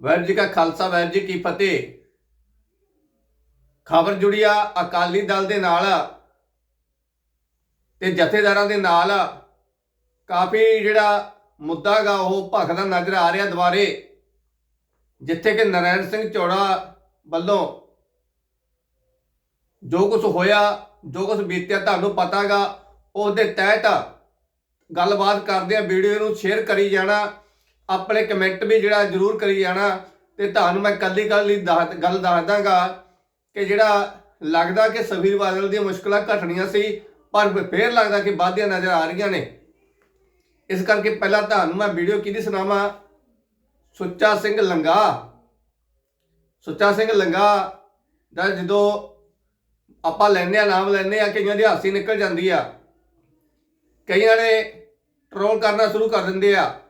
ਵਾਹਿਗੁਰੂ ਜੀ ਕਾ ਖਾਲਸਾ, ਵਾਹਿਗੁਰੂ ਜੀ ਕੀ ਫਤਿਹ। ਖਬਰ ਜੁੜੀ ਆ ਅਕਾਲੀ ਦਲ ਦੇ ਨਾਲ ਤੇ ਜਥੇਦਾਰਾਂ ਦੇ ਨਾਲ। ਕਾਫੀ ਜਿਹੜਾ ਮੁੱਦਾ ਗਾ ਉਹ ਭਖਦਾ ਨਜ਼ਰ ਆ ਰਿਹਾ ਦੁਬਾਰੇ, ਜਿੱਥੇ ਕਿ ਨਰੈਣ ਸਿੰਘ ਚੌੜਾ ਵੱਲੋਂ ਜੋ ਕੁਝ ਹੋਇਆ, ਜੋ ਕੁਝ ਬੀਤਿਆ ਤੁਹਾਨੂੰ ਪਤਾਗਾ, ਉਹਦੇ ਤਹਿਤ ਗੱਲਬਾਤ ਕਰਦੇ ਆ, ਵੀਡੀਓ ਨੂੰ ਸ਼ੇਅਰ ਕਰੀ ਜਾਣਾ। ਆਪਣੇ ਕਮੈਂਟ ਵੀ ਜਿਹੜਾ ਜ਼ਰੂਰ ਕਰੀ ਜਾਣਾ ਤੇ ਤੁਹਾਨੂੰ ਮੈਂ ਕੱਲੀ ਕੱਲੀ ਦੱਸ- ਗੱਲ ਦੱਸ ਦਾਂਗਾ ਕਿ ਜਿਹੜਾ ਲੱਗਦਾ ਕਿ ਸਵੀਰ ਬਾਦਲ ਦੀਆਂ ਮੁਸ਼ਕਲਾਂ ਘਟਣੀਆਂ ਸੀ, ਪਰ ਫੇਰ ਲੱਗਦਾ ਕਿ ਵਾਧੀਆਂ ਨਜ਼ਰ ਆ ਰਹੀਆਂ ਨੇ। ਇਸ ਕਰਕੇ ਪਹਿਲਾਂ ਤੁਹਾਨੂੰ ਮੈਂ ਵੀਡੀਓ ਕਿਹਦੀ ਸੁਣਾਵਾਂ? ਸੁੱਚਾ ਸਿੰਘ ਲੰਗਾ। ਸੁੱਚਾ ਸਿੰਘ ਲੰਗਾ ਦਾ ਜਦੋਂ ਆਪਾਂ ਲੈਨੇ ਆ ਨਾਮ ਲੈਨੇ ਆ ਕਈਆਂ ਦੀ ਹਾਸੀ ਨਿਕਲ ਜਾਂਦੀ ਆ। ਕਈਆਂ ਨੇ ਟਰੋਲ ਕਰਨਾ ਸ਼ੁਰੂ ਕਰ ਦਿੰਦੇ ਆ।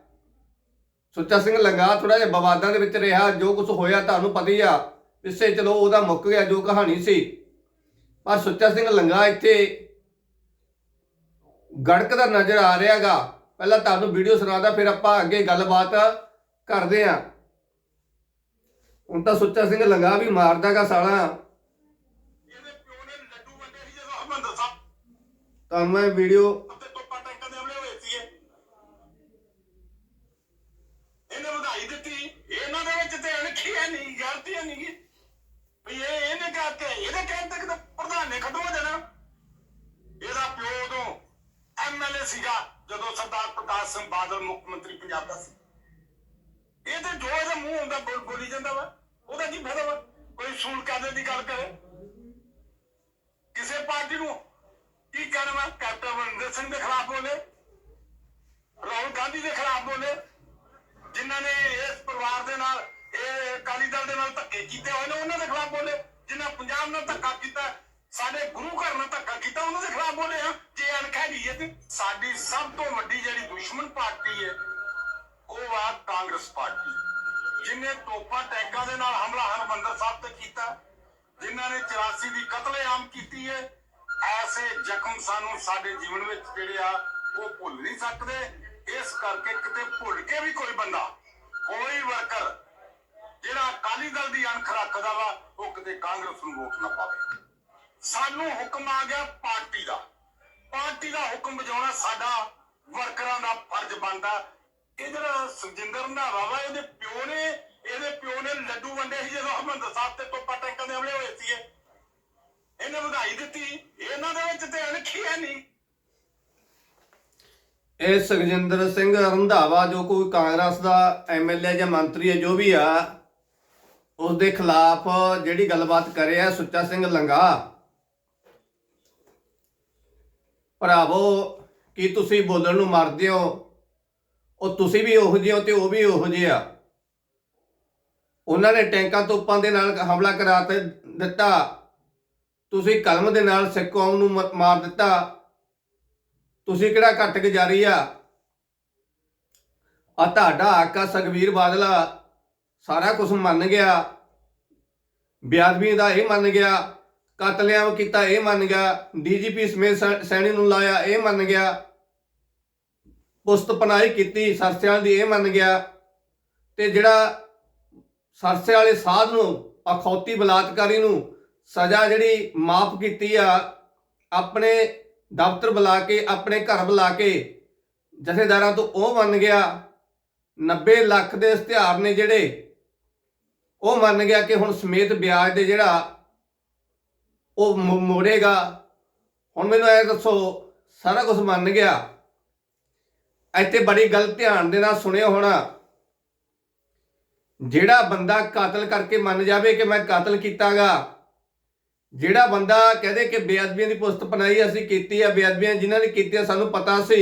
ਸੁੱਚਾ ਸਿੰਘ ਲੰਗਾ ਥੋੜਾ ਜਿਹਾ ਵਿਵਾਦਾਂ ਦੇ ਵਿੱਚ ਰਿਹਾ ਜੋ ਕੁਝ ਹੋਇਆ ਤੁਹਾਨੂੰ ਪਤਾ ਹੀ ਆ। ਪਿੱਛੇ ਚਲੋ ਉਹਦਾ ਮੁੱਕ ਗਿਆ ਜੋ ਕਹਾਣੀ ਸੀ। ਪਰ ਸੁੱਚਾ ਸਿੰਘ ਲੰਗਾ ਇੱਥੇ ਗੜਕਦਾ ਨਜ਼ਰ ਆ ਰਿਹਾਗਾ। ਪਹਿਲਾਂ ਤੁਹਾਨੂੰ ਵੀਡੀਓ ਸੁਣਾਦਾ ਫਿਰ ਆਪਾਂ ਅੱਗੇ ਗੱਲਬਾਤ ਕਰਦੇ ਆ ਹੁਣ ਤਾਂ ਸੁੱਚਾ ਸਿੰਘ ਲੰਗਾ ਵੀ ਮਾਰਦਾਗਾ ਸਾਲਾ। ਇਹਦੇ ਪਿਓ ਨੇ ਲੱਡੂ ਵੰਡੇ ਸੀ ਜਦੋਂ ਹਰਮੰਦਰ ਸਾਹਿਬ ਤੁਹਾਨੂੰ ਮੈਂ ਵੀਡੀਓ ਤੇ ਟੋਪਾ ਟੈਂਕਾਂ ਦੇ ਹਮਲੇ ਹੋਏ ਸੀ ਇਹਨੇ ਵਧਾਈ ਦਿੱਤੀ ਇਹਨਾਂ ਦੇ ਵਿੱਚ ਤੇ ਅਣਖੀ ਹੈ ਨਹੀਂ ਗਲਤੀ ਹੈ ਨਹੀਂ ਵੀ ਇਹ ਇਹਨੇ ਕਹਾ ਕੇ ਇਹਦੇ ਕਹਿਣ ਤੱਕ ਤਾਂ ਪ੍ਰਧਾਨ ਨੇ ਖਤਮ ਹੋ ਜਾਣਾ। ਇਹਦਾ ਪਿਓ ਉਦੋਂ ਐਮਐਲਏ ਸੀਗਾ, ਜਦੋਂ ਸਰਦਾਰ ਪ੍ਰਕਾਸ਼ ਸਿੰਘ ਬਾਦਲ ਮੁੱਖ ਮੰਤਰੀ ਪੰਜਾਬ ਦਾ ਸੀ। ਇਹ ਤੇ ਜੋ ਇਹਦਾ ਮੂੰਹ ਹੁੰਦਾ ਬੋਲੀ ਜਾਂਦਾ ਵਾ, ਉਹਦਾ ਕੀ ਫਾਇਦਾ ਵਾ? ਕੋਈ ਸੂਲ ਕਾਦੇ ਦੀ ਗੱਲ ਕਰੇ। ਕਿਸੇ ਪਾਰਟੀ ਨੂੰ ਕੀ ਕਹਿਣਾ ਵਾ? ਕੈਪਟਨ ਅਮਰਿੰਦਰ ਸਿੰਘ ਦੇ ਖਿਲਾਫ ਬੋਲੇ, ਰਾਹੁਲ ਗਾਂਧੀ ਦੇ ਖਿਲਾਫ ਬੋਲੇ, ਜਿਨ੍ਹਾਂ ਨੇ ਇਸ ਪਰਿਵਾਰ ਦੇ ਨਾਲ, ਇਹ ਅਕਾਲੀ ਦਲ ਦੇ ਨਾਲ ਧੱਕੇ ਕੀਤੇ ਹੋਏ ਨੇ, ਉਹਨਾਂ ਦੇ ਖਿਲਾਫ ਬੋਲੇ। ਜਿਨ੍ਹਾਂ ਪੰਜਾਬ ਨਾਲ ਧੱਕਾ ਕੀਤਾ, ਸਾਡੇ ਗੁਰੂ ਘਰ ਨਾਲ ਧੱਕਾ ਕੀਤਾ, ਉਹਨਾਂ ਦੇ ਖਿਲਾਫ ਬੋਲੇ ਆ। ਜੇ ਅਣਖੈਰੀ ਹੈ ਤੇ ਸਾਡੀ ਸਭ ਤੋਂ ਵੱਡੀ ਜਿਹੜੀ ਦੁਸ਼ਮਣ ਪਾਰਟੀ ਹੈ, ਉਹ ਆ ਕਾਂਗਰਸ ਪਾਰਟੀ। ਜਿਨੇ ਤੋਪਾ ਟੈਂਕਾਂ ਦੇ ਨਾਲ ਹਮਲਾ ਹਰਮੰਦਰ ਸਾਹਿਬ ਤੇ ਕੀਤਾ, ਜਿਨ੍ਹਾਂ ਨੇ 84 ਦੀ ਕਤਲੇਆਮ ਕੀਤੀ ਹੈ, ਐਸੇ ਜ਼ਖਮ ਸਾਨੂੰ ਸਾਡੇ ਜੀਵਨ ਵਿੱਚ ਜਿਹੜੇ ਆ, ਉਹ ਭੁੱਲ ਨਹੀਂ ਸਕਦੇ। ਇਸ ਕਰਕੇ ਕਿਤੇ ਭੁੱਲ ਕੇ ਵੀ ਕੋਈ ਬੰਦਾ, ਕੋਈ ਵਰਕਰ ਜਿਹੜਾ ਅਕਾਲੀ ਦਲ ਦੀ ਅਣਖ ਰੱਖਦਾ ਵਾ, ਉਹ ਕਿਤੇ ਕਾਂਗਰਸ ਨੂੰ ਵੋਟ ਨਾ ਪਾਵੇ। ਸਾਨੂੰ ਹੁਕਮ ਆ ਗਿਆ ਪਾਰਟੀ ਦਾ। ਪਾਰਟੀ ਦਾ ਹੁਕਮ ਵਜਾਉਣਾ ਸਾਡਾ ਵਰਕਰਾਂ ਦਾ ਫਰਜ਼ ਬਣਦਾ। ਇਹ ਜਿਹੜਾ ਸੁਖਜਿੰਦਰ ਰੰਧਾਵਾ ਵਾ ਇਹਦੇ ਪਿਓ ਨੇ, ਇਹਦੇ ਪਿਓ ਨੇ ਲੱਡੂ ਵੰਡੇ ਸੀ ਜਦੋਂ ਹਰਮੰਦਰ ਸਾਹਿਬ ਤੇ ਟੋਪਾ ਟੈਂਕਾਂ ਦੇ ਹਮਲੇ ਹੋਏ ਸੀ ਇਹਨੇ ਵਧਾਈ ਦਿੱਤੀ। ਇਹਨਾਂ ਦੇ ਵਿੱਚ ਤੇ ਅਣਖੀ ਹੈ ਨਹੀਂ। ਇਹ ਸੁਖਜਿੰਦਰ ਸਿੰਘ ਰੰਧਾਵਾ, ਜੋ ਕੋਈ ਕਾਂਗਰਸ ਦਾ ਐਮਐਲਏ ਜਾਂ ਮੰਤਰੀ ਹੈ, ਜੋ ਵੀ ਆ ਉਸ ਦੇ ਖਿਲਾਫ ਜਿਹੜੀ ਗੱਲਬਾਤ ਕਰੇ ਰਿਹਾ ਸੁੱਚਾ ਸਿੰਘ ਲੰਗਾ। ਭਰਾਵੋ, ਕੀ ਤੁਸੀਂ ਬੋਲਣ ਨੂੰ ਮਰਦੇ ਹੋ? ਉਹ ਤੁਸੀਂ ਵੀ ਉਹੋ ਜਿਹੇ ਹੋ ਤੇ ਉਹ ਵੀ ਉਹੋ ਜਿਹੇ ਆ। ਉਹਨਾਂ ਨੇ ਟੈਂਕਾਂ ਤੋਪਾਂ ਦੇ ਨਾਲ ਹਮਲਾ ਕਰਾ ਤੇ ਦਿੱਤਾ। ਤੁਸੀਂ ਕਲਮ ਦੇ ਨਾਲ ਸਿੱਖ ਕੌਮ ਨੂੰ ਮਾਰ ਦਿੱਤਾ। ਤੁਸੀਂ ਕਿਹੜਾ ਘੱਟ ਗੁਜ਼ਾਰੀ ਆ? ਆ ਤੁਹਾਡਾ ਆਕਾ ਸਗਵੀਰ ਬਾਦਲਾ ਸਾਰਾ ਕੁਝ ਮੰਨ ਗਿਆ। ਬਿਆਦਵੀ ਦਾ ਇਹ ਮੰਨ ਗਿਆ। ਕਤਲੇਆਮ ਕੀਤਾ ਇਹ ਮੰਨ ਗਿਆ। ਡੀਜੀਪੀ ਸਮੇਤ ਸੈ- ਸੈਣੀ ਨੂੰ ਲਾਇਆ ਇਹ ਮੰਨ ਗਿਆ। ਪੁਸਤ ਪਨਾਈ ਕੀਤੀ ਸਰਸਿਆਂ ਦੀ ਇਹ ਮੰਨ ਗਿਆ। ਤੇ ਜਿਹੜਾ ਸਰਸੇ ਵਾਲੇ ਸਾਧ ਨੂੰ, ਅਖੌਤੀ ਬਲਾਤਕਾਰੀ ਨੂੰ ਸਜ਼ਾ ਜਿਹੜੀ ਮਾਫ ਕੀਤੀ ਆ, ਆਪਣੇ ਦਫ਼ਤਰ ਬੁਲਾ ਕੇ, ਆਪਣੇ ਘਰ ਬੁਲਾ ਕੇ ਜਥੇਦਾਰਾਂ ਤੋਂ ਉਹ ਮੰਨ ਗਿਆ। 90 ਲੱਖ ਦੇ ਇਸ਼ਤਿਹਾਰ ਨੇ ਜਿਹੜੇ ਉਹ ਮੰਨ ਗਿਆ ਕਿ ਹੁਣ ਸਮੇਤ ਵਿਆਜ ਦੇ ਜਿਹੜਾ ਉਹ ਮੋੜੇਗਾ। ਹੁਣ ਮੈਨੂੰ ਇਹ ਦੱਸੋ, ਸਾਰਾ ਕੁਝ ਮੰਨ ਗਿਆ। ਇੱਥੇ ਬੜੀ ਗੱਲ ਧਿਆਨ ਦੇ ਨਾਲ ਸੁਣਿਓ ਹੁਣ। ਜਿਹੜਾ ਬੰਦਾ ਕਾਤਲ ਕਰਕੇ ਮੰਨ ਜਾਵੇ ਕਿ ਮੈਂ ਕਾਤਲ ਕੀਤਾਗਾ, ਜਿਹੜਾ ਬੰਦਾ ਕਹਦੇ ਕਿ ਬੇਅਦਬੀਆਂ ਦੀ ਪੁਸਤ ਪਨਾਈ ਅਸੀਂ ਕੀਤੀ ਆ, ਬੇਅਦਬੀਆਂ ਜਿਨ੍ਹਾਂ ਨੇ ਕੀਤੀਆਂ ਸਾਨੂੰ ਪਤਾ ਸੀ,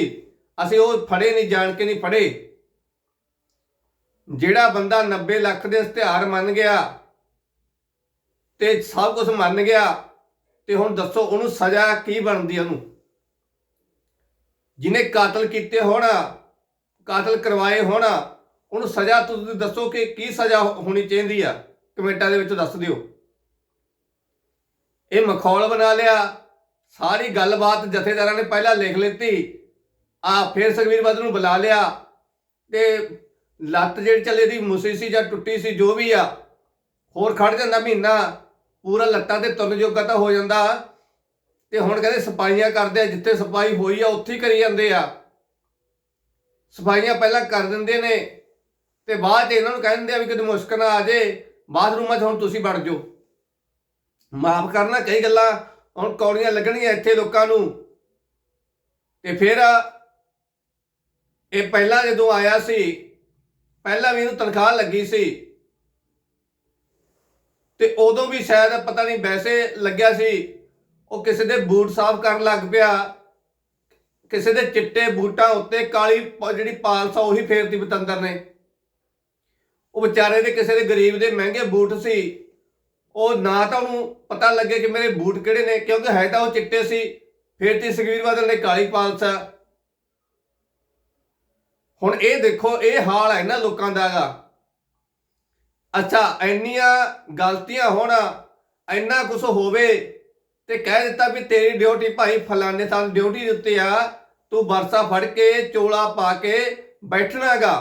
ਅਸੀਂ ਉਹ ਫੜੇ ਨਹੀਂ, ਜਾਣ ਕੇ ਨਹੀਂ ਫੜੇ। ਜਿਹੜਾ ਬੰਦਾ 90 ਲੱਖ ਦੇ ਇਸ਼ਤਿਹਾਰ ਮੰਨ ਗਿਆ ਤੇ ਸਭ ਕੁਝ ਮੰਨ ਗਿਆ ਤੇ ਹੁਣ ਦੱਸੋ ਉਹਨੂੰ ਸਜ਼ਾ ਕੀ ਬਣਦੀ ਉਹਨੂੰ? ਜਿਹਨੇ ਕਾਤਲ ਕੀਤੇ ਹੋਣ, ਕਾਤਲ ਕਰਵਾਏ ਹੋਣ, ਉਹਨੂੰ ਸਜ਼ਾ ਤੁਸੀਂ ਦੱਸੋ ਕਿ ਕੀ ਸਜ਼ਾ ਹੋਣੀ ਚਾਹੀਦੀ ਆ? ਕਮੈਂਟਾਂ ਦੇ ਵਿੱਚ ਦੱਸ ਦਿਓ। ਇਹ ਮਖੌਲ ਬਣਾ ਲਿਆ। ਸਾਰੀ ਗੱਲਬਾਤ ਜਥੇਦਾਰਾਂ ਨੇ ਪਹਿਲਾਂ ਲਿਖ ਲਿੱਤੀ। ਆ ਫਿਰ ਸੁਖਬੀਰ ਬਾਦਲ ਨੂੰ ਬੁਲਾ ਲਿਆ ਤੇ ਲੱਤ ਜਿਹੜੀ ਚੱਲੇ ਦੀ ਮੁਸੀ ਸੀ ਜਾਂ ਟੁੱਟੀ ਸੀ, ਜੋ ਵੀ ਆ, ਹੋਰ ਖੜ ਜਾਂਦਾ ਮਹੀਨਾ, ਪੂਰਾ ਲੱਤਾਂ ਤੇ ਤੁਰਨ ਜੋਗਾ ਤਾਂ ਹੋ ਜਾਂਦਾ। ਤੇ ਹੁਣ ਕਹਿੰਦੇ ਸਫਾਈਆਂ ਕਰਦੇ ਆ, ਜਿੱਥੇ ਸਫ਼ਾਈ ਹੋਈ ਆ, ਉੱਥੇ ਹੀ ਕਰੀ ਜਾਂਦੇ ਆ। ਸਫਾਈਆਂ ਪਹਿਲਾਂ ਕਰ ਦਿੰਦੇ ਨੇ, ਤੇ ਬਾਅਦ 'ਚ ਇਹਨਾਂ ਨੂੰ ਕਹਿ ਦਿੰਦੇ ਆ ਵੀ ਕਿਤੇ ਮੁਸ਼ਕ ਨਾ ਆ ਜੇ, ਬਾਥਰੂਮਾਂ 'ਚ ਹੁਣ ਤੁਸੀਂ ਵੜ ਜਾਓ। ਮਾਫ ਕਰਨਾ ਕਈ ਗੱਲਾਂ, ਹੁਣ ਕੌੜੀਆਂ ਲੱਗਣਗੀਆਂ ਇੱਥੇ ਲੋਕਾਂ ਨੂੰ। ਤੇ ਫਿਰ ਇਹ ਪਹਿਲਾਂ ਜਦੋਂ ਆਇਆ ਸੀ ਪਹਿਲਾਂ ਵੀ ਇਹਨੂੰ ਤਨਖਾਹ ਲੱਗੀ ਸੀ। ਤੇ ਉਦੋਂ ਵੀ ਸ਼ਾਇਦ ਪਤਾ ਨਹੀਂ ਵੈਸੇ ਲੱਗਿਆ ਸੀ, ਉਹ ਕਿਸੇ ਦੇ ਬੂਟ ਸਾਫ਼ ਕਰਨ ਲੱਗ ਪਿਆ। ਕਿਸੇ ਦੇ ਚਿੱਟੇ ਬੂਟਾਂ ਉੱਤੇ ਕਾਲੀ ਜਿਹੜੀ ਪਾਲਸਾ ਉਹੀ ਫੇਰਤੀ ਬਤੰਦਰ ਨੇ। ਉਹ ਵਿਚਾਰੇ ਦੇ ਕਿਸੇ ਦੇ ਗਰੀਬ ਦੇ ਮਹਿੰਗੇ ਬੂਟ ਸੀ। ਉਹ ਨਾ ਤਾਂ ਉਹਨੂੰ ਪਤਾ ਲੱਗੇ ਕਿ ਮੇਰੇ ਬੂਟ ਕਿਹੜੇ ਨੇ, ਕਿਉਂਕਿ ਹੈ ਤਾਂ ਉਹ ਚਿੱਟੇ ਸੀ। ਫੇਰਤੀ ਸੁਖਬੀਰ ਬਾਦਲ ਨੇ ਕਾਲੀ ਪਾਲਸਾ ਹੁਣ ਇਹ ਦੇਖੋ ਇਹ ਹਾਲ ਹੈ ਨਾ ਲੋਕਾਂ ਦਾ। ਅੱਛਾ ਇੰਨੀਆਂ ਗਲਤੀਆਂ ਹੋਣਾ ਇੰਨਾ ਕੁਝ ਹੋਵੇ ਤੇ ਕਹਿ ਦਿੱਤਾ ਵੀ ਤੇਰੀ ਡਿਊਟੀ ਭਾਈ ਫਲਾਣੇ ਸਾਲ ਡਿਊਟੀ ਦੇ ਉੱਤੇ ਆ ਤੂੰ ਵਰਸਾ ਫੜ ਕੇ ਚੋਲਾ ਪਾ ਕੇ ਬੈਠਣਾਗਾ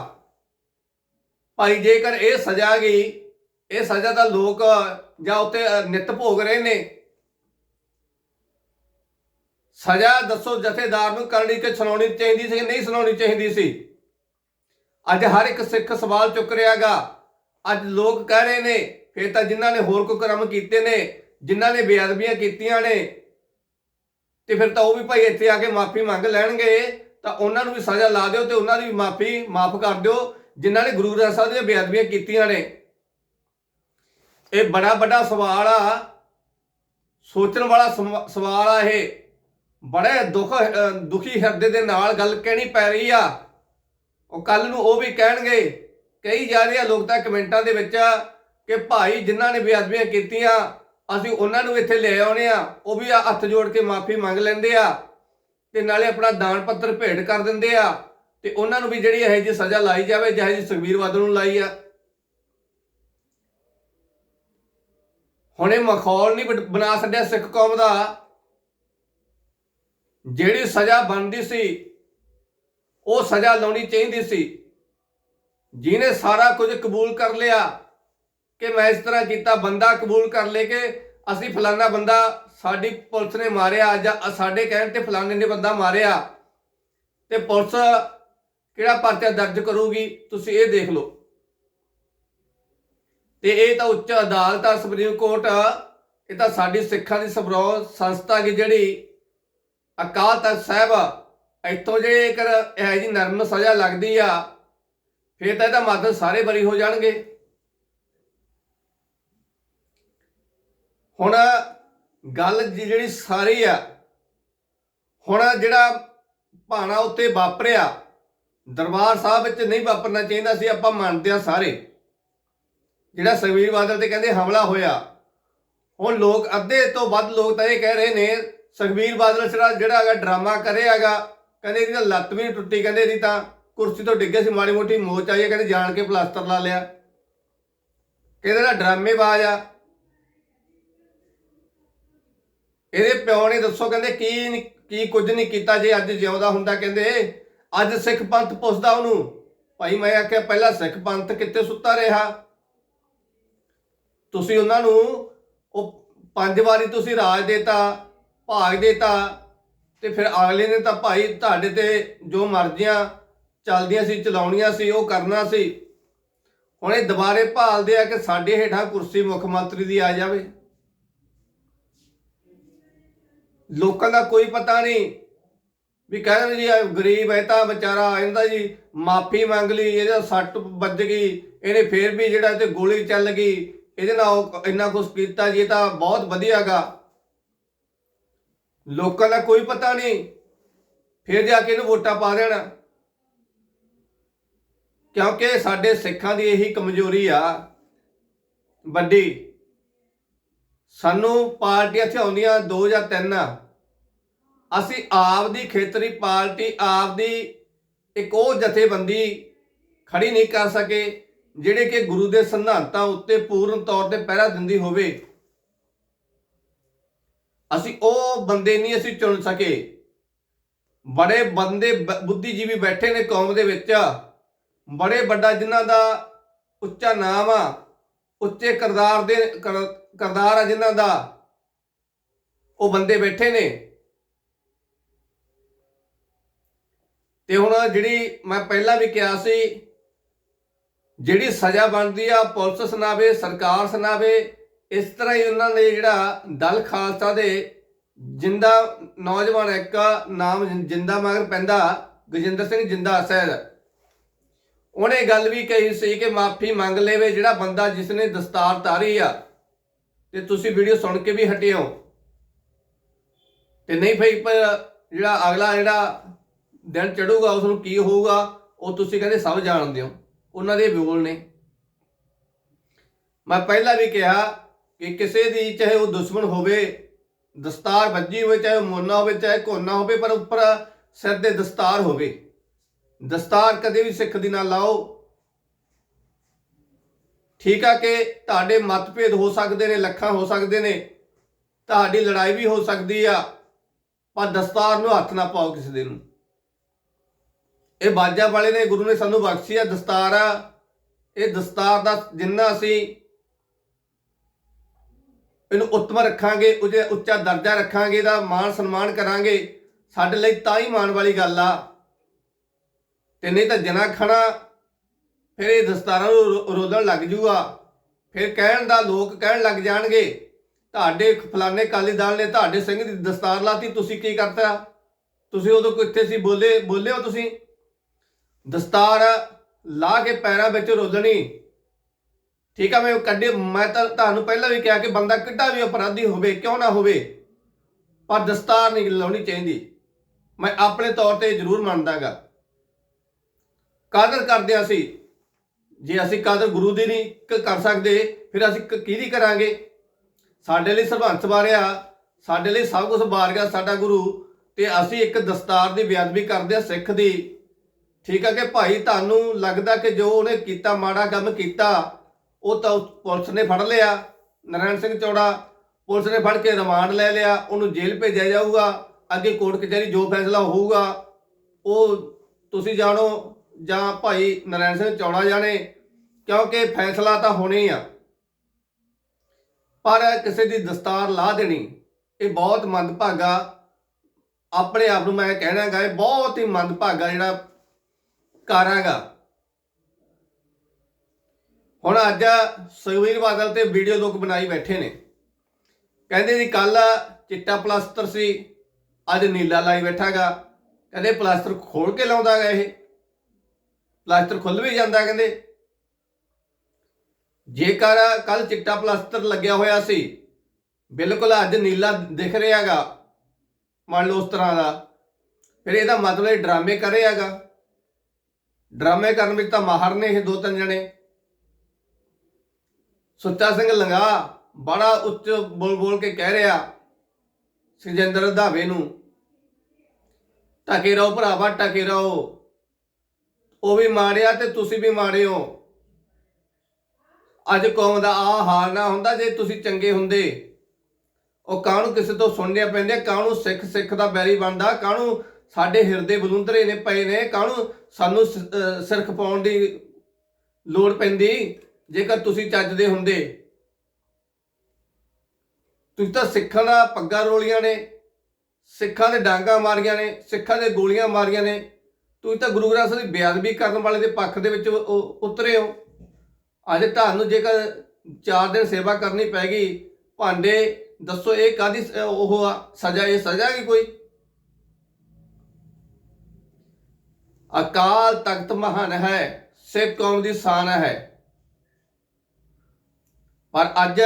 ਭਾਈ ਜੇਕਰ ਇਹ ਸਜ਼ਾ ਗਈ ਇਹ ਸਜ਼ਾ ਤਾਂ ਲੋਕ ਜਾਂ ਉੱਤੇ ਅ, ਨਿੱਤ ਭੋਗ ਰਹੇ ਨੇ। ਸਜ਼ਾ ਦੱਸੋ ਜਥੇਦਾਰ ਨੂੰ ਕਰਨੀ ਕਿ ਸੁਣਾਉਣੀ ਚਾਹੀਦੀ ਸੀ ਕਿ ਨਹੀਂ ਸੁਣਾਉਣੀ ਚਾਹੀਦੀ ਸੀ? ਅੱਜ ਹਰ ਇੱਕ ਸਿੱਖ ਸਵਾਲ ਚੁੱਕ ਰਿਹਾਗਾ। ਅੱਜ ਲੋਕ ਕਹਿ ਰਹੇ ਨੇ, ਫਿਰ ਤਾਂ ਜਿਨ੍ਹਾਂ ਨੇ ਹੋਰ ਕੋਈ ਕਰਮ ਕੀਤੇ ਨੇ, ਜਿਨ੍ਹਾਂ ਨੇ ਬੇਅਦਬੀਆਂ ਕੀਤੀਆਂ ਨੇ, ਤੇ ਫਿਰ ਤਾਂ ਉਹ ਵੀ ਭਾਈ ਇੱਥੇ ਆ ਕੇ ਮਾਫੀ ਮੰਗ ਲੈਣਗੇ। ਤਾਂ ਉਹਨਾਂ ਨੂੰ ਵੀ ਸਜ਼ਾ ਲਾ ਦਿਓ ਤੇ ਉਹਨਾਂ ਦੀ ਵੀ ਮਾਫੀ, ਮਾਫ ਕਰ ਦਿਓ, ਜਿਨ੍ਹਾਂ ਨੇ ਗੁਰੂ ਗ੍ਰੰਥ ਸਾਹਿਬ ਦੀਆਂ ਬੇਅਦਬੀਆਂ ਕੀਤੀਆਂ ਨੇ। ਇਹ ਬੜਾ ਵੱਡਾ ਸਵਾਲ ਆ। ਸੋਚਣ ਵਾਲਾ ਸਮ- ਸਵਾਲ ਆ ਇਹ। ਬੜੇ ਦੁੱਖ ਦੁਖੀ ਹਿਰਦੇ ਦੇ ਨਾਲ ਗੱਲ ਕਹਿਣੀ ਪੈ ਰਹੀ ਆ। ਉਹ ਕੱਲ ਨੂੰ ਉਹ ਵੀ ਕਹਿਣਗੇ ਕਈ ਜਾ ਰਹੇ ਆ ਲੋਕ ਤਾਂ ਕਮੈਂਟਾਂ ਦੇ ਵਿੱਚ ਕਿ ਭਾਈ ਜਿਨ੍ਹਾਂ ਨੇ ਬੇਅਦਬੀਆਂ ਕੀਤੀਆਂ, ਅਸੀਂ ਉਹਨਾਂ ਨੂੰ ਇੱਥੇ ਲੈ ਆਉਣੇ ਆ, ਉਹ ਵੀ ਹੱਥ ਜੋੜ ਕੇ ਮਾਫੀ ਮੰਗ ਲੈਂਦੇ ਆ, ਤੇ ਨਾਲੇ ਆਪਣਾ ਦਾਨ ਪੱਤਰ ਭੇਟ ਕਰ ਦਿੰਦੇ ਆ, ਤੇ ਉਹਨਾਂ ਨੂੰ ਵੀ ਜਿਹੜੀ ਇਹ ਜੀ ਸਜ਼ਾ ਲਾਈ ਜਾਵੇ, ਜਿਹੇ ਜੀ ਸੁਖਬੀਰ ਬਾਦਲ ਨੂੰ ਲਾਈ ਆ। ਹੁਣ ਇਹ ਮਖੌਲ ਨਹੀਂ ਬਣ- ਬਣਾ ਛੱਡਿਆ ਸਿੱਖ ਕੌਮ ਦਾ। ਜਿਹੜੀ ਸਜ਼ਾ ਬਣਦੀ ਸੀ ਉਹ ਸਜ਼ਾ ਲਾਉਣੀ ਚਾਹੀਦੀ ਸੀ। ਜਿਹਨੇ ਸਾਰਾ ਕੁਝ ਕਬੂਲ ਕਰ ਲਿਆ ਕਿ ਮੈਂ ਇਸ ਤਰ੍ਹਾਂ ਕੀਤਾ, ਬੰਦਾ ਕਬੂਲ ਕਰ ਲੇ ਕਿ ਅਸੀਂ ਫਲਾਨਾ ਬੰਦਾ ਸਾਡੀ ਪੁਲਿਸ ਨੇ ਮਾਰਿਆ ਜਾਂ ਸਾਡੇ ਕਹਿਣ ਤੇ ਫਲਾਣੇ ਨੇ ਬੰਦਾ ਮਾਰਿਆ ਤੇ ਪੁਲਿਸ ਕਿਹੜਾ ਪਰਚਾ ਦਰਜ ਕਰੂਗੀ, ਤੁਸੀਂ ਇਹ ਦੇਖ ਲਓ। ਤੇ ਇਹ ਤਾਂ ਉੱਚ ਅਦਾਲਤ ਆ, ਸੁਪਰੀਮ ਕੋਰਟ ਇਹ ਤਾਂ ਸਾਡੀ ਸਿੱਖਾਂ ਦੀ ਸਭਰੋ ਸੰਸਥਾ ਕੀ ਜਿਹੜੀ ਅਕਾਲ ਤਖਤ ਸਾਹਿਬ ਇੱਥੋਂ ਜੇਕਰ ਇਹ ਜੀ ਨਰਮ ਸਜ਼ਾ ਲੱਗਦੀ ਆ, ਫਿਰ ਤਾਂ ਇਹਦਾ ਮਤਲਬ ਸਾਰੇ ਬਰੀ ਹੋ ਜਾਣਗੇ। ਹੁਣ ਗੱਲ ਜਿਹੜੀ ਸਾਰੀ ਆ, ਹੁਣ ਜਿਹੜਾ ਭਾਣਾ ਉੱਤੇ ਵਾਪਰਿਆ, ਦਰਬਾਰ ਸਾਹਿਬ ਵਿੱਚ ਨਹੀਂ ਵਾਪਰਨਾ ਚਾਹੀਦਾ ਸੀ, ਆਪਾਂ ਮੰਨਦੇ ਆ ਸਾਰੇ। ਜਿਹੜਾ ਸੁਖਬੀਰ ਬਾਦਲ ਤੇ ਕਹਿੰਦੇ ਹਮਲਾ ਹੋਇਆ, ਹੁਣ ਲੋਕ ਅੱਧੇ ਤੋਂ ਵੱਧ ਲੋਕ ਤਾਂ ਇਹ ਕਹਿ ਰਹੇ ਨੇ, ਸੁਖਬੀਰ ਬਾਦਲ ਜਿਹੜਾ ਜਿਹੜਾ ਹੈਗਾ ਡਰਾਮਾ ਕਰਿਆ ਹੈਗਾ ਕਹਿੰਦੇ ਇਹਦੀ ਤਾਂ ਲੱਤ ਵੀ ਨਹੀਂ ਟੁੱਟੀ, ਕਹਿੰਦੇ ਇਹਦੀ ਤਾਂ ਕੁਰਸੀ ਤੋਂ ਡਿੱਗੇ ਸੀ, ਮਾੜੀ ਮੋਟੀ ਮੋਚ ਆਈ ਹੈ ਕਹਿੰਦੇ ਜਾਣ ਕੇ ਪਲਾਸਟਰ ਲਾ ਲਿਆ। ਕਹਿੰਦੇ ਦਾ ਡਰਾਮੇਬਾਜ਼ ਆ। ਇਹਦੇ ਪਿਓ ਨੇ ਦੱਸੋ, ਕਹਿੰਦੇ ਕੀ ਨੀ- ਕੀ ਕੁਝ ਨਹੀਂ ਕੀਤਾ ਜੇ ਅੱਜ ਜਿਉਂਦਾ ਹੁੰਦਾ, ਕਹਿੰਦੇ ਅੱਜ ਸਿੱਖ ਪੰਥ ਪੁੱਛਦਾ ਉਹਨੂੰ, ਭਾਈ ਮੈਂ ਆਖਿਆ ਪਹਿਲਾਂ ਸਿੱਖ ਪੰਥ ਕਿੱਥੇ ਸੁੱਤਾ ਰਿਹਾ? ਤੁਸੀਂ ਉਹਨਾਂ ਨੂੰ ਉਹ ਪੰਜ ਵਾਰੀ ਤੁਸੀਂ ਰਾਜ ਦੇਤਾ, ਭਾਗ ਦੇਤਾ ਤੇ ਫਿਰ ਅਗਲੇ ਨੇ ਤਾਂ ਭਾਈ ਤੁਹਾਡੇ ਤੇ ਜੋ ਮਰਜ਼ੀਆਂ ਚੱਲਦੀਆਂ ਸੀ, ਚਲਾਉਣੀਆਂ ਸੀ, ਉਹ ਕਰਨਾ ਸੀ। ਹੁਣ ਇਹ ਦੁਬਾਰੇ ਭਾਲਦੇ ਆ ਕਿ ਸਾਡੇ ਹੇਠਾਂ ਕੁਰਸੀ ਮੁੱਖ ਮੰਤਰੀ ਦੀ ਆ ਜਾਵੇ। ਲੋਕਾਂ ਦਾ ਕੋਈ ਪਤਾ ਨਹੀਂ ਵੀ ਕਹਿੰਦੇ ਜੀ ਗਰੀਬ ਹੈ ਤਾਂ ਵਿਚਾਰਾ ਇਹਦਾ ਜੀ, ਮਾਫੀ ਮੰਗ ਲਈ, ਇਹਦਾ ਸੱਟ ਵੱਜ ਗਈ, ਇਹਨੇ ਫੇਰ ਵੀ ਜਿਹੜਾ ਤੇ ਗੋਲੀ ਚੱਲ ਗਈ, ਇਹਦੇ ਨਾਲ ਉਹ ਇੰਨਾ ਕੁਝ ਕੀਤਾ ਜੀ, ਇਹ ਤਾਂ ਬਹੁਤ ਵਧੀਆਗਾ ਲੋਕਾਂ ਦਾ ਕੋਈ ਪਤਾ ਨਹੀਂ। ਫਿਰ ਜਾ ਕੇ ਇਹਨੂੰ ਵੋਟਾਂ ਪਾ ਦੇਣਾ। ਕਿਉਂਕਿ ਸਾਡੇ ਸਿੱਖਾਂ ਦੀ ਇਹੀ ਕਮਜ਼ੋਰੀ ਆ। ਵੱਡੀ, ਸਾਨੂੰ ਪਾਰਟੀਆਂ ਇੱਥੇ ਆਉਂਦੀਆਂ ਦੋ ਜਾਂ ਤਿੰਨ ਆ। ਅਸੀਂ ਆਪ ਦੀ ਖੇਤਰੀ ਪਾਰਟੀ ਆਪ ਦੀ ਇੱਕ ਉਹ ਜਥੇਬੰਦੀ ਖੜੀ ਨਹੀਂ ਕਰ ਸਕੇ, ਜਿਹੜੇ ਕਿ ਗੁਰੂ ਦੇ ਸਿਧਾਂਤਾਂ ਉੱਤੇ ਪੂਰਨ ਤੌਰ ਤੇ ਪਹਿਰਾ ਦਿੰਦੀ ਹੋਵੇ। ਅਸੀਂ ਉਹ ਬੰਦੇ ਨਹੀਂ ਅਸੀਂ ਚੁਣ ਸਕੇ। ਬੜੇ ਬੰਦੇ ਬ- ਬੁੱਧੀਜੀਵੀ ਬੈਠੇ ਨੇ ਕੌਮ ਦੇ ਵਿੱਚ। ਬੜੇ ਵੱਡਾ ਜਿਨ੍ਹਾਂ ਦਾ ਉੱਚਾ ਨਾਮ ਆ, ਉੱਚੇ ਕਰਦਾਰ ਦੇ ਕਰ- ਕਰਦਾਰ ਆ ਜਿਨ੍ਹਾਂ ਦਾ, ਉਹ ਬੰਦੇ ਬੈਠੇ ਨੇ। ਤੇ ਹੁਣ ਜਿਹੜੀ ਮੈਂ ਪਹਿਲਾਂ ਵੀ ਕਿਹਾ ਸੀ, ਜਿਹੜੀ ਸਜ਼ਾ ਬਣਦੀ ਆ, ਪੁਲਿਸ ਸੁਣਾਵੇ, ਸਰਕਾਰ ਸੁਣਾਵੇ ਇਸ ਤਰ੍ਹਾਂ ਹੀ ਉਹਨਾਂ ਨੇ ਜਿਹੜਾ ਦਲ ਖਾਲਸਾ ਦੇ ਜਿੰਦਾ ਨੌਜਵਾਨ ਇੱਕ ਨਾਮ ਜਿੰਦਾ ਮਗਰ ਪੈਂਦਾ ਗਜਿੰਦਰ ਸਿੰਘ ਜਿੰਦਾ ਸੈਦ ਉਹਨੇ ਗੱਲ ਵੀ ਕਹੀ ਸੀ ਕਿ ਮਾਫੀ ਮੰਗ ਲੇਵੇ ਜਿਹੜਾ ਬੰਦਾ ਜਿਸ ਨੇ ਦਸਤਾਰ ਤਾਰੀ ਆ ਤੇ ਤੁਸੀਂ ਵੀਡੀਓ ਸੁਣ ਕੇ ਵੀ ਹਟਿਓ ਤੇ ਨਹੀਂ ਭਈ ਪਰ ਜਿਹੜਾ ਅਗਲਾ ਜਿਹੜਾ ਦਿਨ ਚੜੂਗਾ ਉਸ ਨੂੰ ਕੀ ਹੋਊਗਾ, ਉਹ ਤੁਸੀਂ ਕਹਿੰਦੇ ਸਭ ਜਾਣਦੇ ਹੋ। ਉਹਨਾਂ ਦੇ ਬੋਲ ਨੇ ਮੈਂ ਪਹਿਲਾਂ ਵੀ ਕਿਹਾ ਕਿ ਕਿਸੇ ਦੀ ਚਾਹੇ ਉਹ ਦੁਸ਼ਮਣ ਹੋਵੇ, ਦਸਤਾਰ ਵੱਜੀ ਹੋਵੇ, ਚਾਹੇ ਉਹ ਮੋਨਾ ਹੋਵੇ, ਚਾਹੇ ਕੋਨਾ ਹੋਵੇ, ਪਰ ਉੱਪਰ ਸਿਰ ਦੇ ਦਸਤਾਰ ਹੋਵੇ। ਦਸਤਾਰ ਕਦੇ ਵੀ ਸਿੱਖ ਦੀ ਨਾ ਲਾਓ। ਠੀਕ ਆ ਕਿ ਤੁਹਾਡੇ ਮਤਭੇਦ ਹੋ ਸਕਦੇ ਨੇ, ਲੱਖਾਂ ਹੋ ਸਕਦੇ ਨੇ, ਤੁਹਾਡੀ ਲੜਾਈ ਵੀ ਹੋ ਸਕਦੀ ਆ, ਪਰ ਦਸਤਾਰ ਨੂੰ ਹੱਥ ਨਾ ਪਾਓ ਕਿਸੇ ਦੇ ਨੂੰ। ਇਹ ਬਾਜਾ ਵਾਲੇ ਨੇ, ਗੁਰੂ ਨੇ ਸਾਨੂੰ ਬਖਸ਼ੀ ਆ, ਦਸਤਾਰ ਆ। ਇਹ ਦਸਤਾਰ ਦਾ ਜਿੰਨਾ ਅਸੀਂ ਇਹਨੂੰ ਉੱਤਮ ਰੱਖਾਂਗੇ, ਉਹਦੇ ਉੱਚਾ ਦਰਜਾ ਰੱਖਾਂਗੇ ਦਾ ਮਾਣ ਸਨਮਾਨ ਕਰਾਂਗੇ। ਸਾਡੇ ਲਈ ਤਾਂ ਹੀ ਮਾਣ ਵਾਲੀ ਗੱਲ ਆ। ਤੇ ਨਹੀਂ ਤਾਂ ਜਨਾ ਖਣਾ ਫਿਰ ਇਹ ਦਸਤਾਰਾਂ ਨੂੰ ਰੋ- ਰੋਲਣ ਲੱਗ ਜੂਗਾ। ਫਿਰ ਕਹਿਣ ਦਾ ਲੋਕ ਕਹਿਣ ਲੱਗ ਜਾਣਗੇ, ਤੁਹਾਡੇ ਫਲਾਣੇ ਕਾਲੀ ਦਲ ਨੇ ਤੁਹਾਡੇ ਸਿੰਘ ਦੀ ਦਸਤਾਰ ਲਾਤੀ, ਤੁਸੀਂ ਕੀ ਕਰਤਾ? ਤੁਸੀਂ ਉਦੋਂ ਕਿੱਥੇ ਸੀ? ਬੋਲੇ ਬੋਲੇ ਹੋ ਤੁਸੀਂ? ਦਸਤਾਰ ਲਾ ਕੇ ਪੈਰਾਂ ਵਿੱਚ ਰੋਲਣੀ। ਠੀਕ ਆ, ਮੈਂ ਕੱਢੇ, ਮੈਂ ਤਾਂ ਤੁਹਾਨੂੰ ਪਹਿਲਾਂ ਵੀ ਕਿਹਾ ਕਿ ਬੰਦਾ ਕਿੱਡਾ ਵੀ ਅਪਰਾਧੀ ਹੋਵੇ, ਕਿਉਂ ਨਾ ਹੋਵੇ, ਪਰ ਦਸਤਾਰ ਨਹੀਂ ਲਾਉਣੀ ਚਾਹੀਦੀ। ਮੈਂ ਆਪਣੇ ਤੌਰ ਤੇ ਜ਼ਰੂਰ ਮੰਨਦਾਗਾ। ਕਾਦਰ ਕਰਦੇ ਹਾਂ ਅਸੀਂ। ਜੇ ਅਸੀਂ ਕਾਦਰ ਗੁਰੂ ਦੀ ਨਹੀਂ ਕਰ ਸਕਦੇ, ਫਿਰ ਅਸੀਂ ਕਿਹਦੀ ਕਰਾਂਗੇ? ਸਾਡੇ ਲਈ ਸਰਬੰਸ ਵਾਰਿਆ, ਸਾਡੇ ਲਈ ਸਭ ਕੁਝ ਵਾਰ ਗਿਆ ਸਾਡਾ ਗੁਰੂ, ਤੇ ਅਸੀਂ ਇੱਕ ਦਸਤਾਰ ਦੀ ਬੇਅਦਬੀ ਕਰਦੇ ਆ ਸਿੱਖ ਦੀ। ਠੀਕ ਆ ਕਿ ਭਾਈ, ਤੁਹਾਨੂੰ ਲੱਗਦਾ ਕਿ ਜੋ ਉਹਨੇ ਕੀਤਾ, ਮਾੜਾ ਕੰਮ ਕੀਤਾ ਉਹ ਤਾਂ ਪੁਲਿਸ ਨੇ ਫੜ ਲਿਆ ਨਰਾਇਣ ਸਿੰਘ ਚੌੜਾ। ਪੁਲਿਸ ਨੇ ਫੜ ਕੇ ਰਿਮਾਂਡ ਲੈ ਲਿਆ, ਉਹਨੂੰ ਜੇਲ੍ਹ ਭੇਜਿਆ ਜਾਊਗਾ। ਅੱਗੇ ਕੋਰਟ ਕਚਹਿਰੀ ਜੋ ਫੈਸਲਾ ਹੋਊਗਾ, ਉਹ ਤੁਸੀਂ ਜਾਣੋ, ਜਾਂ ਭਾਈ ਨਰਾਇਣ ਸਿੰਘ ਚੌੜਾ ਜਾਣੇ, ਕਿਉਂਕਿ ਫੈਸਲਾ ਤਾਂ ਹੋਣਾ ਹੀ ਆ। ਪਰ ਕਿਸੇ ਦੀ ਦਸਤਾਰ ਲਾ ਦੇਣੀ, ਇਹ ਬਹੁਤ ਮੰਦਭਾਗਾ। ਆਪਣੇ ਆਪ ਨੂੰ ਮੈਂ ਕਹਿਣਾ ਗਾ ਇਹ ਬਹੁਤ ਹੀ ਮੰਦਭਾਗਾ ਜਿਹੜਾ ਕਾਰਾਂਗਾ। ਹੁਣ ਅੱਜ ਸੁਖਬੀਰ ਬਾਦਲ ਤੇ ਵੀਡੀਓ ਲੋਕ ਬਣਾਈ ਬੈਠੇ ਨੇ। ਕਹਿੰਦੇ ਜੀ ਕੱਲ ਚਿੱਟਾ ਪਲਾਸਟਰ ਸੀ, ਅੱਜ ਨੀਲਾ ਲਾਈ ਬੈਠਾਗਾ। ਕਹਿੰਦੇ ਪਲਾਸਟਰ ਖੋਲ ਕੇ ਲਾਉਂਦਾ ਲਾਉਂਦਾਗਾ ਇਹ। ਪਲਾਸਟਰ ਖੁੱਲ ਵੀ ਜਾਂਦਾ ਕਹਿੰਦੇ। ਜੇਕਰ ਕੱਲ ਚਿੱਟਾ ਪਲਾਸਟਰ ਲੱਗਿਆ ਹੋਇਆ ਸੀ, ਬਿਲਕੁਲ ਅੱਜ ਨੀਲਾ ਦਿਖ ਰਿਹਾਗਾ, ਮੰਨ ਲਓ ਉਸ ਤਰ੍ਹਾਂ ਦਾ। ਫਿਰ ਇਹਦਾ ਮਤਲਬ ਇਹ ਡਰਾਮੇ ਕਰ ਰਿਹਾਗਾ ਡਰਾਮੇ ਕਰਨ ਵਿੱਚ ਤਾਂ ਮਾਹਰ ਨੇ ਇਹ ਦੋ ਤਿੰਨ ਜਣੇ। ਸੁੱਚਾ ਸਿੰਘ ਲੰਗਾ ਬੜਾ ਉੱਚ ਬੋਲ ਬੋਲ ਕੇ ਕਹਿ ਰਿਹਾ, ਸੁਜਿੰਦਰ ਰੰਧਾਵੇ ਨੂੰ, ਟਕੇ ਰਹੋ ਭਰਾਵਾ, ਟਕੇ ਰਹੋ। ਉਹ ਵੀ ਮਾਰਿਆ ਤੇ ਤੁਸੀਂ ਵੀ ਮਾਰੇ ਹੋ। ਅੱਜ ਕੌਮ ਦਾ ਆ ਹਾਲ ਨਾ ਹੁੰਦਾ ਜੇ ਤੁਸੀਂ ਚੰਗੇ ਹੁੰਦੇ। ਉਹ ਕਾਹਨੂੰ ਕਿਸੇ ਤੋਂ ਸੁਣਨੇ ਪੈਂਦੇ? ਕਾਹਨੂੰ ਸਿੱਖ ਸਿੱਖ ਦਾ ਬੈਰੀ ਬਣਦਾ? ਕਾਹਨੂੰ ਸਾਡੇ ਹਿਰਦੇ ਬਲੁੰਦਰੇ ਨੇ ਪਏ ਨੇ? ਕਾਹਨੂੰ ਸਾਨੂੰ ਸਿਰਖ ਪਾਉਣ ਦੀ ਲੋੜ ਪੈਂਦੀ? ਜੇਕਰ ਤੁਸੀਂ ਚੱਜਦੇ ਹੁੰਦੇ, ਤੁਸੀਂ ਤਾਂ ਸਿੱਖਾਂ ਦਾ ਪੱਗਾਂ ਰੋਲੀਆਂ ਨੇ, ਸਿੱਖਾਂ ਦੇ ਡਾਂਗਾ ਮਾਰੀਆਂ ਨੇ, ਸਿੱਖਾਂ ਦੇ ਗੋਲੀਆਂ ਮਾਰੀਆਂ ਨੇ, ਤੁਸੀਂ ਤਾਂ ਗੁਰੂ ਗ੍ਰੰਥ ਸਾਹਿਬ ਦੀ ਬੇਅਦਬੀ ਕਰਨ ਵਾਲੇ ਦੇ ਪੱਖ ਦੇ ਵਿੱਚ ਉਤਰੇ ਹੋ। ਅੱਜ ਤੁਹਾਨੂੰ ਜੇਕਰ 4 ਦਿਨ ਸੇਵਾ ਕਰਨੀ ਪੈ ਗਈ, ਭਾਂਡੇ ਦੱਸੋ ਇਹ ਕਾਦੀ ਉਹ ਆ, ਸਜ਼ਾ, ਇਹ ਸਜ਼ਾ ਕੀ ਕੋਈ? ਅਕਾਲ ਤਖਤ ਮਹਾਨ ਹੈ, ਸਿੱਖ ਕੌਮ ਦੀ ਸ਼ਾਨ ਹੈ। ਪਰ ਅੱਜ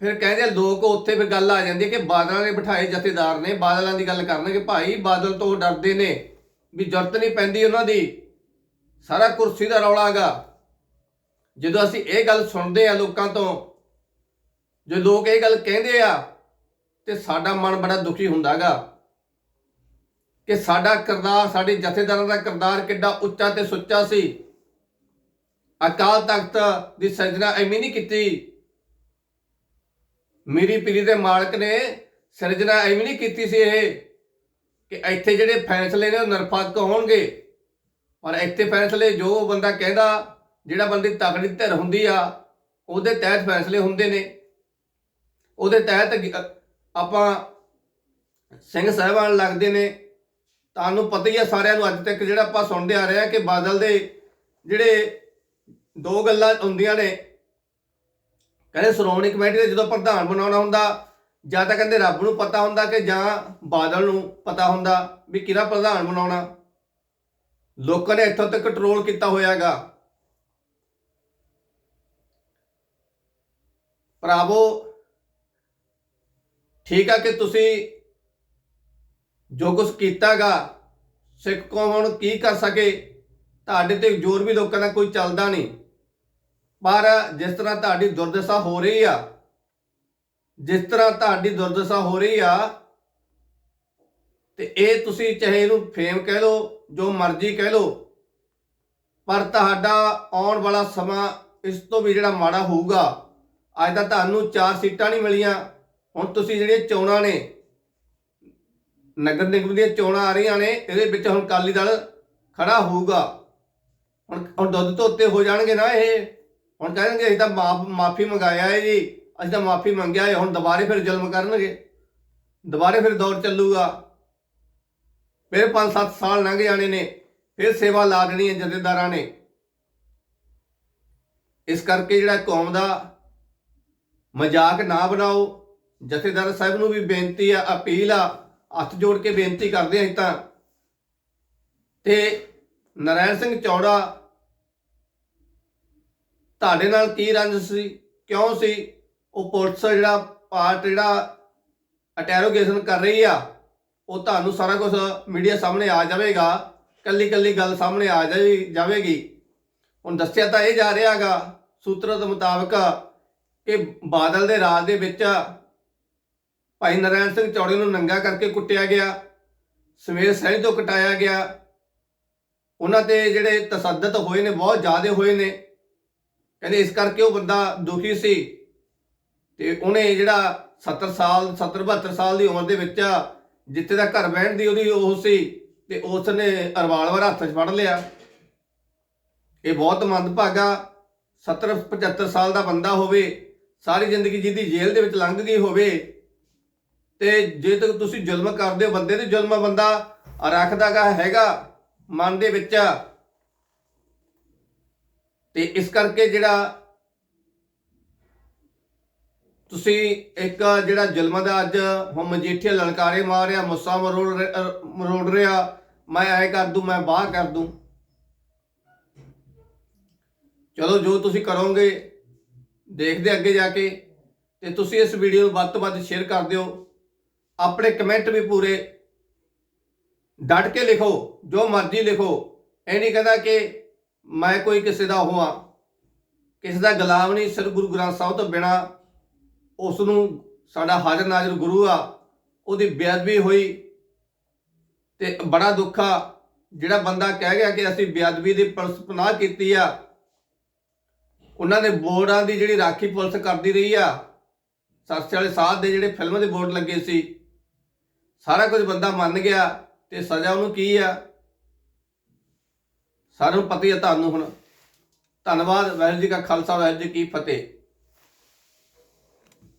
ਫਿਰ ਕਹਿੰਦੇ ਲੋਕ ਉੱਥੇ ਫਿਰ ਗੱਲ ਆ ਜਾਂਦੀ ਹੈ ਕਿ ਬਾਦਲਾਂ ਨੇ ਬਿਠਾਏ ਜਥੇਦਾਰ ਨੇ, ਬਾਦਲਾਂ ਦੀ ਗੱਲ ਕਰਨਗੇ। ਭਾਈ ਬਾਦਲ ਤੋਂ ਡਰਦੇ ਨੇ ਵੀ ਜ਼ਰੂਰਤ ਨਹੀਂ ਪੈਂਦੀ ਉਹਨਾਂ ਦੀ। ਸਾਰਾ ਕੁਰਸੀ ਦਾ ਰੌਲਾ ਹੈਗਾ। ਜਦੋਂ ਅਸੀਂ ਇਹ ਗੱਲ ਸੁਣਦੇ ਆ ਲੋਕਾਂ ਤੋਂ, ਜੇ ਲੋਕ ਇਹ ਗੱਲ ਕਹਿੰਦੇ ਆ, ਤੇ ਸਾਡਾ ਮਨ ਬੜਾ ਦੁਖੀ ਹੁੰਦਾਗਾ ਕਿ ਸਾਡਾ ਕਿਰਦਾਰ, ਸਾਡੇ ਜਥੇਦਾਰਾਂ ਦਾ ਕਿਰਦਾਰ ਕਿੱਡਾ ਉੱਚਾ ਤੇ ਸੁੱਚਾ ਸੀ। ਅਕਾਲ ਤਖਤ ਦੀ ਸਿਰਜਣਾ ਐਵੇਂ ਨਹੀਂ ਕੀਤੀ। ਮੇਰੀ ਪੀਰੀ ਦੇ ਮਾਲਕ ਨੇ ਸਿਰਜਣਾ ਐਵੇਂ ਨਹੀਂ ਕੀਤੀ ਸੀ ਇਹ ਕਿ ਇੱਥੇ ਜਿਹੜੇ ਫੈਸਲੇ ਨੇ ਉਹ ਨਿਰਪੱਖ ਹੋਣਗੇ। ਪਰ ਇੱਥੇ ਫੈਸਲੇ ਜੋ ਬੰਦਾ ਕਹਿੰਦਾ, ਜਿਹੜਾ ਬੰਦੇ ਤਕੜੀ ਧਿਰ ਹੁੰਦੀ ਆ, ਉਹਦੇ ਤਹਿਤ ਫੈਸਲੇ ਹੁੰਦੇ ਨੇ। ਉਹਦੇ ਤਹਿਤ ਆਪਾਂ ਸਿੰਘ ਸਾਹਿਬਾਨ ਲੱਗਦੇ ਨੇ। ਤੁਹਾਨੂੰ ਪਤਾ ਹੀ ਆ ਸਾਰਿਆਂ ਨੂੰ ਅੱਜ ਤੱਕ ਜਿਹੜਾ ਆਪਾਂ ਸੁਣਦੇ ਆ ਰਹੇ ਆ ਕਿ ਬਾਦਲ ਦੇ ਜਿਹੜੇ ਦੋ ਗੱਲਾਂ ਹੁੰਦੀਆਂ ਨੇ। ਕਹਿੰਦੇ ਸ਼੍ਰੋਮਣੀ ਕਮੇਟੀ ਦੇ ਜਦੋਂ ਪ੍ਰਧਾਨ ਬਣਾਉਣਾ ਹੁੰਦਾ, ਜਾਂ ਤਾਂ ਕਹਿੰਦੇ ਰੱਬ ਨੂੰ ਪਤਾ ਹੁੰਦਾ ਕਿ ਜਾਂ ਬਾਦਲ ਨੂੰ ਪਤਾ ਹੁੰਦਾ ਵੀ ਕਿਹੜਾ ਪ੍ਰਧਾਨ ਬਣਾਉਣਾ। ਲੋਕਾਂ ਨੇ ਇੱਥੋਂ ਤੱਕ ਕੰਟਰੋਲ ਕੀਤਾ ਹੋਇਆਗਾ। ਭਰਾਵੋ, ਠੀਕ ਆ ਕਿ ਤੁਸੀਂ ਜੋ ਕੁਝ ਕੀਤਾਗਾ, ਸਿੱਖ ਕੌਮ ਹੁਣ ਕੀ ਕਰ ਸਕੇ? ਤੁਹਾਡੇ ਤੇ ਜ਼ੋਰ ਵੀ ਲੋਕਾਂ ਦਾ ਕੋਈ ਚੱਲਦਾ ਨਹੀਂ। ਪਰ ਜਿਸ ਤਰ੍ਹਾਂ ਤੁਹਾਡੀ ਦੁਰਦਸ਼ਾ ਹੋ ਰਹੀ ਆ, ਜਿਸ ਤਰ੍ਹਾਂ ਤੁਹਾਡੀ ਦੁਰਦਸ਼ਾ ਹੋ ਰਹੀ ਆ, ਤੇ ਇਹ ਤੁਸੀਂ ਚਾਹੇ ਇਹਨੂੰ ਫੇਮ ਕਹਿ ਲਓ, ਜੋ ਮਰਜ਼ੀ ਕਹਿ ਲਓ, ਪਰ ਤੁਹਾਡਾ ਆਉਣ ਵਾਲਾ ਸਮਾਂ ਇਸ ਤੋਂ ਵੀ ਜਿਹੜਾ ਮਾੜਾ ਹੋਊਗਾ, ਅੱਜ ਤਾਂ ਤੁਹਾਨੂੰ ਚਾਰ ਸੀਟਾਂ ਨਹੀਂ ਮਿਲੀਆਂ, ਹੁਣ ਤੁਸੀਂ ਜਿਹੜੀਆਂ ਚੋਣਾਂ ਨੇ, ਨਗਰ ਨਿਗਮ ਦੀਆਂ ਚੋਣਾਂ ਆ ਰਹੀਆਂ ਨੇ, ਇਹਦੇ ਵਿੱਚ ਹੁਣ ਕਾਲੀ ਦਲ ਖੜਾ ਹੋਊਗਾ। ਹੁਣ ਹੁਣ ਦੁੱਧ ਧੋਤੇ ਹੋ ਜਾਣਗੇ ਨਾ ਇਹ। ਹੁਣ ਕਹਿਣਗੇ ਅਸੀਂ ਤਾਂ ਮਾਫ, ਮਾਫੀ ਮੰਗਾਇਆ ਹੈ ਜੀ। ਅਸੀਂ ਤਾਂ ਮਾਫੀ ਮੰਗਿਆ ਹੈ, ਹੁਣ ਦੁਬਾਰੇ ਫਿਰ ਜ਼ੁਲਮ ਕਰਨਗੇ। ਦੁਬਾਰੇ ਫਿਰ ਦੌਰ ਚੱਲੂਗਾ। ਫਿਰ 5-7 ਸਾਲ ਲੰਘ ਜਾਣੇ ਨੇ, ਫਿਰ ਸੇਵਾ ਲਾ ਦੇਣੀ ਹੈ ਜਥੇਦਾਰਾਂ ਨੇ। ਇਸ ਕਰਕੇ ਜਿਹੜਾ ਕੌਮ ਦਾ ਮਜ਼ਾਕ ਨਾ ਬਣਾਓ। ਜਥੇਦਾਰ ਸਾਹਿਬ ਨੂੰ ਵੀ ਬੇਨਤੀ ਆ, ਅਪੀਲ ਆ, ਹੱਥ ਜੋੜ ਕੇ ਬੇਨਤੀ ਕਰਦੇ ਹਾਂ ਅਸੀਂ ਤਾਂ। ਤੇ ਨਰਾਇਣ ਸਿੰਘ ਚੌੜਾ ਤੁਹਾਡੇ ਨਾਲ ਕੀ ਰੰਜ ਸੀ? ਕਿਉਂ ਸੀ? ਉਹ ਪੁਲਿਸ ਜਿਹੜਾ ਪਾਰਟ ਜਿਹੜਾ ਅਟੈਰੋਗੇਸ਼ਨ ਕਰ ਰਹੀ ਆ, ਉਹ ਤੁਹਾਨੂੰ ਸਾਰਾ ਕੁਝ ਮੀਡੀਆ ਸਾਹਮਣੇ ਆ ਜਾਵੇਗਾ ਕੱਲੀ ਕੱਲੀ ਗੱਲ ਸਾਹਮਣੇ ਆ ਜਾਵੇਗੀ। ਹੁਣ ਦੱਸਿਆ ਤਾਂ ਇਹ ਜਾ ਰਿਹਾਗਾ, ਸੂਤਰਾਂ ਦੇ ਮੁਤਾਬਕ ਕਿ ਬਾਦਲ ਦੇ ਰਾਜ ਦੇ ਵਿੱਚ ਭਾਈ ਨਰਾਇਣ ਸਿੰਘ ਚੌੜੇ ਨੂੰ ਨੰਗਾ ਕਰਕੇ ਕੁੱਟਿਆ ਗਿਆ, ਸਵੇਰ ਸਹਿਜ ਤੋਂ ਕਟਾਇਆ ਗਿਆ। ਉਹਨਾਂ ਤੇ ਜਿਹੜੇ ਤਸੱਦਦ ਹੋਏ ਨੇ, ਬਹੁਤ ਜ਼ਿਆਦਾ ਹੋਏ ਨੇ। ਕਹਿੰਦੇ ਇਸ ਕਰਕੇ ਉਹ ਬੰਦਾ ਦੁਖੀ ਸੀ ਤੇ ਉਹਨੇ ਜਿਹੜਾ 70 ਸਾਲ 70 72 ਸਾਲ ਦੀ ਉਮਰ ਦੇ ਵਿੱਚ ਜਿੱਥੇ ਦਾ ਘਰ ਬਹਿਣ ਦੀ ਉਹਦੀ ਉਹ ਸੀ ਤੇ ਉਸ ਨੇ ਰਿਵਾਲਵਰ ਹੱਥ 'ਚ ਫੜ ਲਿਆ। ਇਹ ਬਹੁਤ ਮੰਦਭਾਗਾ 70 75 ਸਾਲ ਦਾ ਬੰਦਾ ਹੋਵੇ, ਸਾਰੀ ਜ਼ਿੰਦਗੀ ਜਿਹਦੀ ਜੇਲ੍ਹ ਦੇ ਵਿੱਚ ਲੰਘ ਗਈ ਹੋਵੇ ਤੇ ਜੇ ਤੱਕ ਤੁਸੀਂ ਜ਼ੁਲਮ ਕਰਦੇ ਹੋ, ਬੰਦੇ ਤੇ ਜ਼ੁਲਮ ਬੰਦਾ ਰੱਖਦਾਗਾ, ਹੈਗਾ, ਮਨ ਦੇ ਵਿੱਚ ਤੇ ਇਸ ਕਰਕੇ ਜਿਹੜਾ ਤੁਸੀਂ ਇੱਕ ਜਿਹੜਾ ਜ਼ੁਲਮ ਦਾ ਅੱਜ ਹੁਣ ਮਜੀਠੀਆ ਲਲਕਾਰੇ ਮਾਰ ਰਿਹਾ, ਮੁੱਸਾ ਮਰੋੜ ਮਰੋੜ ਰਿਹਾ, ਮੈਂ ਐ ਕਰ ਦੂੰ, ਮੈਂ ਬਾਹ ਕਰ ਦੂੰ। ਚਲੋ, ਜੋ ਤੁਸੀਂ ਕਰੋਗੇ, ਦੇਖਦੇ ਅੱਗੇ ਜਾ ਕੇ। ਤੇ ਤੁਸੀਂ ਇਸ ਵੀਡੀਓ ਨੂੰ ਵੱਧ ਤੋਂ ਵੱਧ ਸ਼ੇਅਰ ਕਰ ਦਿਓ। ਆਪਣੇ ਕਮੈਂਟ ਵੀ ਪੂਰੇ ਡਟ ਕੇ ਲਿਖੋ, ਜੋ ਮਰਜ਼ੀ ਲਿਖੋ। ਇਹ ਨਹੀਂ ਕਹਿੰਦਾ ਕਿ ਮੈਂ ਕੋਈ ਕਿਸੇ ਦਾ ਹੋਵਾਂ, ਕਿਸੇ ਦਾ ਗੁਲਾਮ ਨਹੀਂ ਸਿਰ ਗੁਰੂ ਗ੍ਰੰਥ ਸਾਹਿਬ ਤੋਂ ਬਿਨਾ ਉਸ ਨੂੰ ਸਾਡਾ ਹਾਜ਼ਰ ਨਾਜ਼ਰ ਗੁਰੂ ਆ, ਉਹਦੀ ਬੇਅਦਬੀ ਹੋਈ ਤੇ ਬੜਾ ਦੁੱਖ ਆ। ਜਿਹੜਾ ਬੰਦਾ ਕਹਿ ਗਿਆ ਕਿ ਅਸੀਂ ਬੇਅਦਬੀ ਦੀ ਪੁਲਿਸ ਪਨਾਹ ਕੀਤੀ ਆ, ਉਹਨਾਂ ਦੇ ਬੋਰਡਾਂ ਦੀ ਜਿਹੜੀ ਰਾਖੀ ਪੁਲਿਸ ਕਰਦੀ ਰਹੀ ਆ ਸੱਸ ਵਾਲੇ ਸਾਥ ਦੇ ਜਿਹੜੇ ਫਿਲਮ ਦੇ ਬੋਰਡ ਲੱਗੇ ਸੀ, ਸਾਰਾ ਕੁਝ ਬੰਦਾ ਮੰਨ ਗਿਆ ਤੇ ਸਜ਼ਾ ਉਹਨੂੰ ਕੀ ਆ? ਸਾਰਿਆਂ ਨੂੰ ਪਤਾ ਹੀ ਹੈ ਤੁਹਾਨੂੰ ਹੁਣ। ਧੰਨਵਾਦ, ਵਾਹਿਗੁਰੂ ਜੀ ਕਾ ਖਾਲਸਾ, ਵਾਹਿਗੁਰੂ ਜੀ ਕੀ ਫਤਿਹ।